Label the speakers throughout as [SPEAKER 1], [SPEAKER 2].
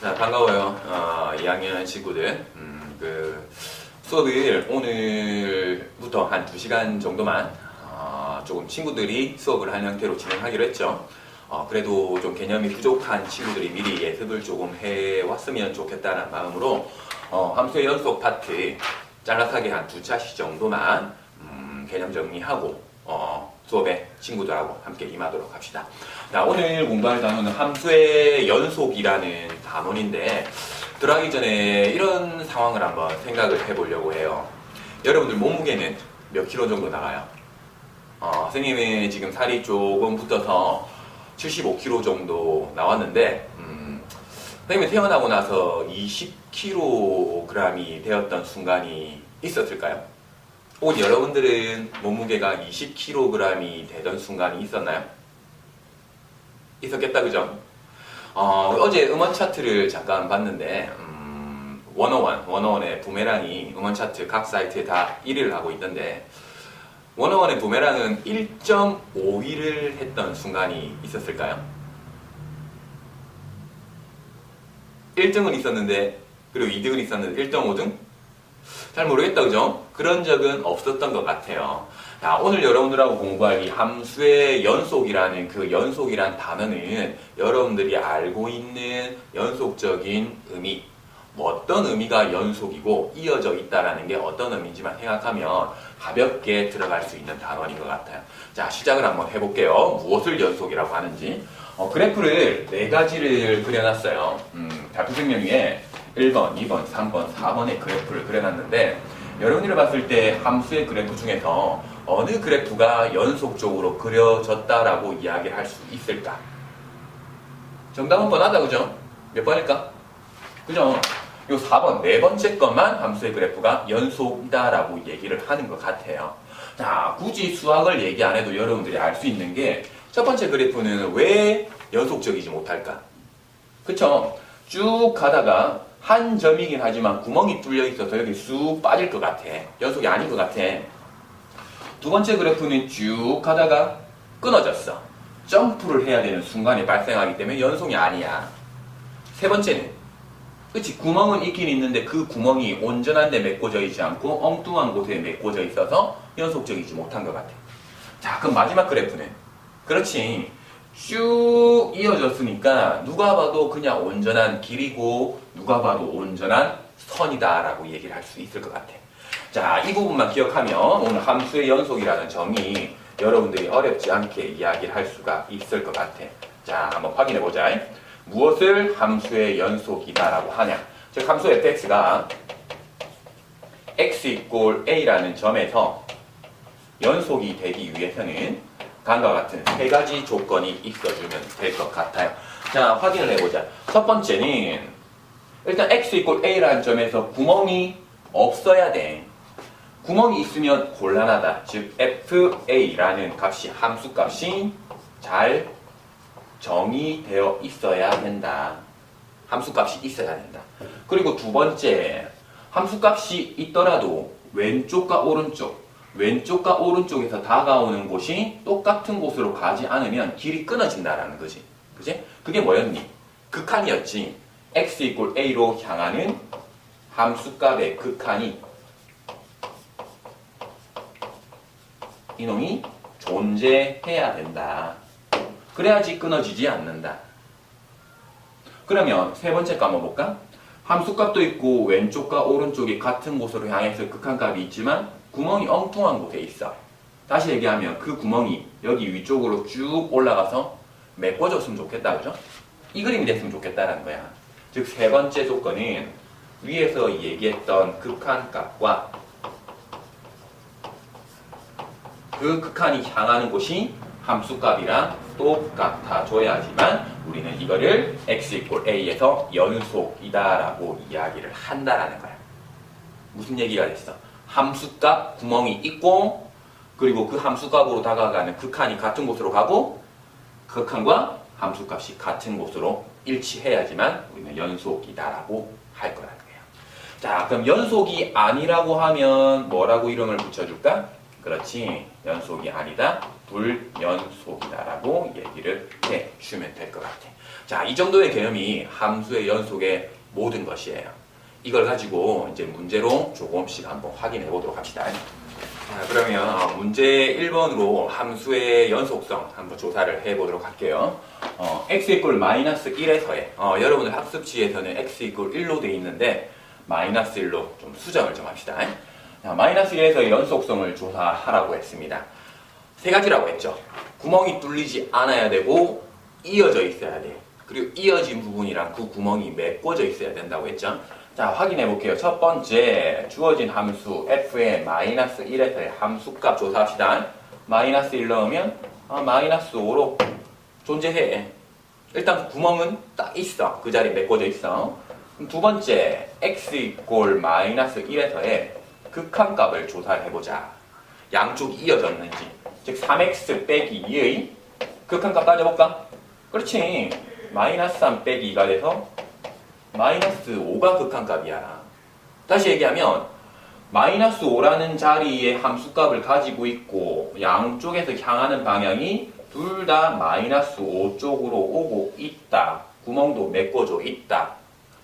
[SPEAKER 1] 자, 반가워요. 어, 2학년 친구들. 음, 그, 수업을 오늘부터 한 2시간 정도만, 어, 조금 친구들이 수업을 한 형태로 진행하기로 했죠. 어, 그래도 좀 개념이 부족한 친구들이 미리 예습을 조금 해왔으면 좋겠다는 마음으로, 어, 함수의 연속 파트 짤락하게 한 두 차시 정도만, 음, 개념 정리하고, 어, 수업에 친구들하고 함께 임하도록 합시다. 자, 오늘 공부할 단어는 함수의 연속이라는 단원인데, 들어가기 전에 이런 상황을 한번 생각을 해보려고 해요. 여러분들 몸무게는 몇 킬로 정도 나가요? 어, 선생님은 지금 살이 조금 붙어서 75kg 정도 나왔는데, 음, 선생님이 태어나고 나서 20kg이 되었던 순간이 있었을까요? 혹은 여러분들은 몸무게가 20kg이 되던 순간이 있었나요? 있었겠다, 그죠? 어, 어제 음원 차트를 잠깐 봤는데, 음, 101, 101의 부메랑이 음원 차트 각 사이트에 다 1위를 하고 있던데, 101의 부메랑은 1.5위를 했던 순간이 있었을까요? 1등은 있었는데, 그리고 2등은 있었는데, 1.5등? 잘 모르겠다, 그죠? 그런 적은 없었던 것 같아요. 자, 오늘 여러분들하고 공부할 이 함수의 연속이라는 그 연속이란 단어는 여러분들이 알고 있는 연속적인 의미, 뭐 어떤 의미가 연속이고 이어져 있다라는 게 어떤 의미인지만 생각하면 가볍게 들어갈 수 있는 단원인 것 같아요. 자, 시작을 한번 해볼게요. 무엇을 연속이라고 하는지. 어, 그래프를 네 가지를 그려놨어요. 음, 발표 설명 위에 1번, 2번, 3번, 4번의 그래프를 그려놨는데 여러분들이 봤을 때 함수의 그래프 중에서 어느 그래프가 연속적으로 그려졌다라고 이야기를 할 수 있을까? 정답은 뻔하다, 그죠? 몇 번일까? 그죠? 요 4번, 네 번째 것만 함수의 그래프가 연속이다라고 얘기를 하는 것 같아요. 자, 굳이 수학을 얘기 안 해도 여러분들이 알 수 있는 게 첫 번째 그래프는 왜 연속적이지 못할까? 그쵸? 쭉 가다가 한 점이긴 하지만 구멍이 뚫려 있어서 여기 쑥 빠질 것 같아. 연속이 아닌 것 같아. 두 번째 그래프는 쭉 가다가 끊어졌어. 점프를 해야 되는 순간이 발생하기 때문에 연속이 아니야. 세 번째는 그치 구멍은 있긴 있는데 그 구멍이 온전한 데 메꿔져 있지 않고 엉뚱한 곳에 메꿔져 있어서 연속적이지 못한 것 같아. 자 그럼 마지막 그래프는 그렇지 쭉 이어졌으니까 누가 봐도 그냥 온전한 길이고 누가 봐도 온전한 선이다 라고 얘기를 할 수 있을 것 같아. 자, 이 부분만 기억하면 오늘 함수의 연속이라는 점이 여러분들이 어렵지 않게 이야기를 할 수가 있을 것 같아. 자, 한번 확인해 보자. 무엇을 함수의 연속이다라고 하냐? 즉 함수 fx가 x 이꼴 a라는 점에서 연속이 되기 위해서는 다음과 같은 세 가지 조건이 있어주면 될 것 같아요. 자, 확인을 해보자. 첫 번째는 일단 x 이꼴 a라는 점에서 구멍이 없어야 돼. 구멍이 있으면 곤란하다. 즉 fa라는 값이 함수 값이 잘 정의되어 있어야 된다. 함수 값이 있어야 된다. 그리고 두 번째, 함수 값이 있더라도 왼쪽과 오른쪽, 왼쪽과 오른쪽에서 다가오는 곳이 똑같은 곳으로 가지 않으면 길이 끊어진다라는 거지. 그지? 그게 뭐였니? 극한이었지. x 이꼴 a로 향하는 함수값의 극한이 이놈이 존재해야 된다. 그래야지 끊어지지 않는다. 그러면 세 번째 거 한번 볼까? 함수값도 있고 왼쪽과 오른쪽이 같은 곳으로 향해서 극한값이 있지만 구멍이 엉뚱한 곳에 있어. 다시 얘기하면 그 구멍이 여기 위쪽으로 쭉 올라가서 메꿔졌으면 좋겠다. 그죠? 이 그림이 됐으면 좋겠다라는 거야. 즉 세 번째 조건은 위에서 얘기했던 극한값과 그 극한이 향하는 곳이 함수값이랑 똑같아줘야지만 우리는 이거를 x 이꼴 a에서 연속이다라고 이야기를 한다라는 거야. 무슨 얘기가 됐어? 함수값 구멍이 있고 그리고 그 함수값으로 다가가는 극한이 같은 곳으로 가고 극한과 함수값이 같은 곳으로 일치해야지만 우리는 연속이다라고 할 거라는 거예요. 자, 그럼 연속이 아니라고 하면 뭐라고 이름을 붙여줄까? 그렇지, 연속이 아니다, 불연속이다라고 얘기를 해주면 될 것 같아. 자, 이 정도의 개념이 함수의 연속의 모든 것이에요. 이걸 가지고 이제 문제로 조금씩 한번 확인해 보도록 합시다. 자, 그러면 어, 문제 1번으로 함수의 연속성 한번 조사를 해 보도록 할게요. 어, x 이꼴 마이너스 1에서의 어, 여러분들 학습지에서는 x 이꼴 1로 돼 있는데 마이너스 1로 좀 수정을 좀 합시다. 자, 마이너스 1에서의 연속성을 조사하라고 했습니다. 세 가지라고 했죠. 구멍이 뚫리지 않아야 되고 이어져 있어야 돼요. 그리고 이어진 부분이랑 그 구멍이 메꿔져 있어야 된다고 했죠. 자, 확인해 볼게요. 첫 번째, 주어진 함수 f의 마이너스 1에서의 함수값 조사합시다. 마이너스 1 넣으면 아, 마이너스 5로 존재해. 일단 그 구멍은 딱 있어. 그 자리에 메꿔져 있어. 두 번째, x 이꼴 마이너스 1에서의 극한값을 조사해보자. 양쪽이 이어졌는지. 즉, 3x 빼기 2의 극한값 따져볼까? 그렇지. 마이너스 3 빼기 2가 돼서 마이너스 5가 극한값이야. 다시 얘기하면 마이너스 5라는 자리에 함수값을 가지고 있고 양쪽에서 향하는 방향이 둘 다 마이너스 5 쪽으로 오고 있다. 구멍도 메꿔져 있다.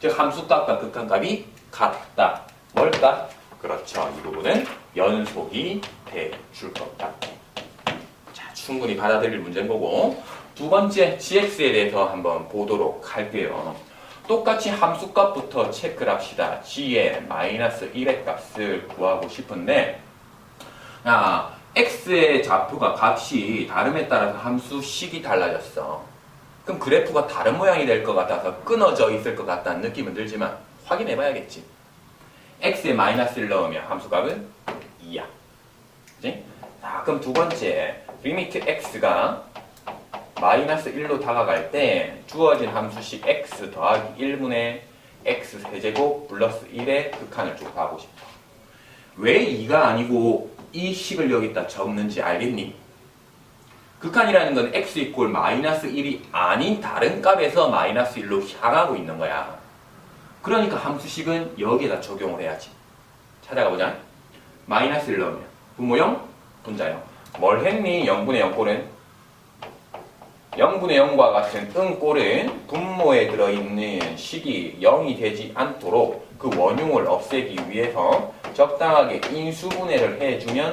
[SPEAKER 1] 즉 함수값과 극한값이 같다. 뭘까? 그렇죠. 이 부분은 연속이 돼줄것 같아. 자, 충분히 받아들일 문제인 거고 두 번째 gx에 대해서 한번 보도록 할게요. 똑같이 함수값부터 체크를 합시다. g의 마이너스 1의 값을 구하고 싶은데 아, x의 좌표가 값이 다름에 따라서 함수식이 달라졌어. 그럼 그래프가 다른 모양이 될 것 같아서 끊어져 있을 것 같다는 느낌은 들지만 확인해 봐야겠지. x에 마이너스 1 넣으면 함수값은 2야. 그지? 자, 그럼 두 번째 리미트 x가 마이너스 1로 다가갈 때 주어진 함수식 x 더하기 1분의 x 세제곱 플러스 1의 극한을 조사하고 싶어. 왜 2가 아니고 이 식을 여기다 적는지 알겠니? 극한이라는 건 x 이꼴 마이너스 1이 아닌 다른 값에서 마이너스 1로 향하고 있는 거야. 그러니까 함수식은 여기에다 적용을 해야지. 찾아가 보자. 마이너스 1 넣으면 분모형, 분자형. 뭘 했니? 0분의 0꼴은 0분의 0과 같은 응꼴은 분모에 들어있는 식이 0이 되지 않도록 그 원흉을 없애기 위해서 적당하게 인수분해를 해주면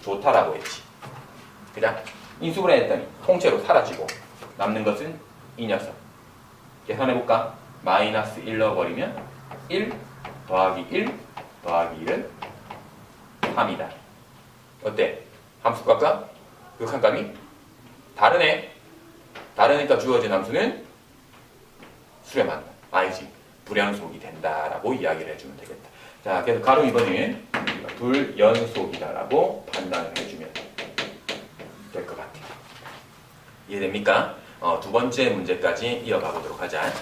[SPEAKER 1] 좋다라고 했지. 그냥 인수분해 했더니 통째로 사라지고 남는 것은 이 녀석. 계산해볼까? 마이너스 1 넣어버리면 1 더하기 1 더하기 1은 3이다. 어때? 함수 값과 극한값이 다르네. 다르니까 주어진 함수는 수렴한다. 아니지. 불연속이 된다라고 이야기를 해주면 되겠다. 자, 그래서 가로 2번은 불연속이다라고 판단을 해주면 될 것 같아요. 이해됩니까? 어, 두 번째 문제까지 이어가 보도록 하자.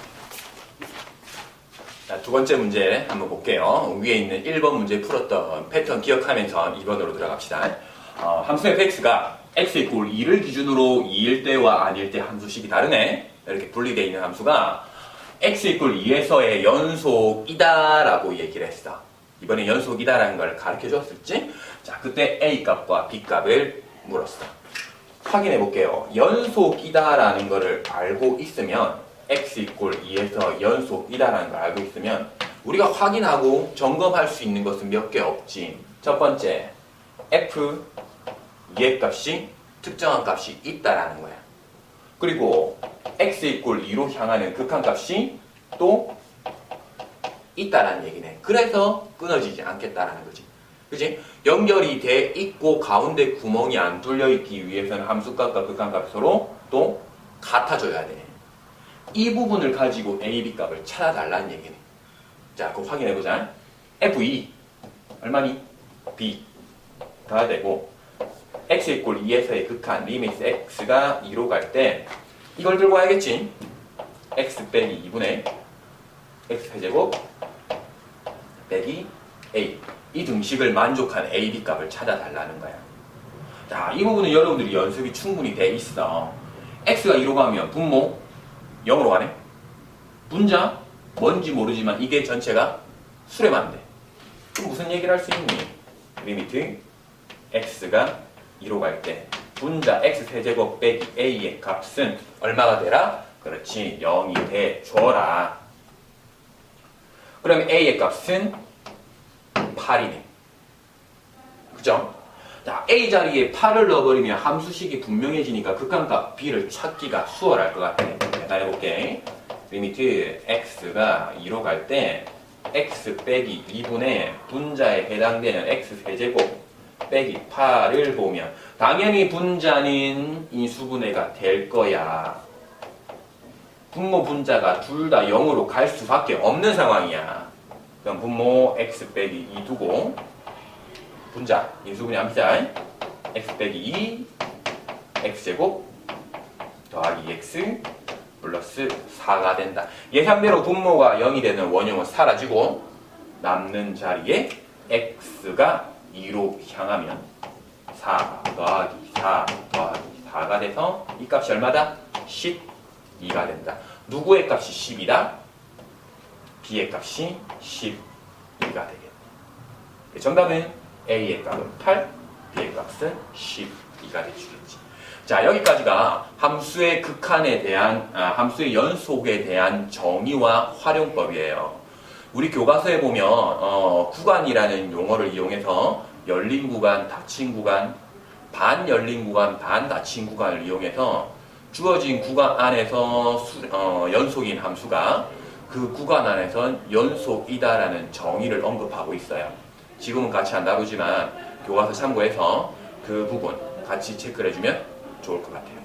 [SPEAKER 1] 자, 두 번째 문제 한번 볼게요. 위에 있는 1번 문제 풀었던 패턴 기억하면서 2번으로 들어갑시다. 어, 함수 fx가 x 이꼴 2를 기준으로 2일 때와 아닐 때 함수식이 다르네. 이렇게 분리되어 있는 함수가 x 이꼴 2에서의 연속이다 라고 얘기를 했어. 이번에 연속이다 라는 걸 가르쳐 줬을지? 자, 그때 a 값과 b 값을 물었어. 확인해 볼게요. 연속이다 라는 거를 알고 있으면 x 이꼴 2에서 연속이다 라는 걸 알고 있으면 우리가 확인하고 점검할 수 있는 것은 몇 개 없지. 첫 번째, f 2의 값이 특정한 값이 있다라는 거야. 그리고 x 이꼴 2로 향하는 극한값이 또 있다라는 얘기네. 그래서 끊어지지 않겠다라는 거지. 그지? 연결이 돼 있고 가운데 구멍이 안 뚫려 있기 위해서는 함수값과 극한값이 서로 또 같아져야 돼. 이 부분을 가지고 a, b 값을 찾아달라는 얘기네. 자, 그거 확인해보자. f2 얼마니? b 가 되고 x 이꼴 2에서의 극한 리미트 x가 2로 갈 때 이걸 들고 와야겠지. x 빼기 2분의 x 세제곱 빼기 a 이 등식을 만족한 a, b 값을 찾아달라는 거야. 자, 이 부분은 여러분들이 연습이 충분히 돼 있어. x가 2로 가면 분모 0으로 가네. 분자 뭔지 모르지만 이게 전체가 수렴 안 돼. 그럼 무슨 얘기를 할 수 있니? 리미트 x가 2로 갈 때 분자 x 세제곱 빼기 a의 값은 얼마가 되라? 그렇지 0이 돼 줘라. 그러면 a의 값은 8이네. 그죠? 자, a 자리에 8을 넣어버리면 함수식이 분명해지니까 극한값 b를 찾기가 수월할 것 같아. 계산해볼게. 리미트 x가 2로 갈 때 x 빼기 2분의 분자에 해당되는 x 세제곱 빼기 8을 보면 당연히 분자는 인수분해가 될 거야. 분모 분자가 둘 다 0으로 갈 수밖에 없는 상황이야. 그럼 분모 x 빼기 2 두고 분자 인수분해 합시다. x 빼기 2 x제곱 더하기 x 플러스 4가 된다. 예상대로 분모가 0이 되는 원형은 사라지고 남는 자리에 x가 2로 향하면 4 더하기 4 더하기 4가 돼서 이 값이 얼마다? 12가 된다. 누구의 값이 10이다? b의 값이 12가 되겠다. 정답은 a의 값은 8, b의 값은 12가 되주겠지. 자 여기까지가 함수의 극한에 대한 아, 함수의 연속에 대한 정의와 활용법이에요. 우리 교과서에 보면 어, 구간이라는 용어를 이용해서 열린 구간, 닫힌 구간, 반 열린 구간, 반 닫힌 구간을 이용해서 주어진 구간 안에서 수- 어, 연속인 함수가 그 구간 안에선 연속이다라는 정의를 언급하고 있어요. 지금은 같이 안 다루지만 교과서 참고해서 그 부분 같이 체크를 해주면 좋을 것 같아요.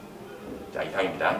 [SPEAKER 1] 자, 이상입니다.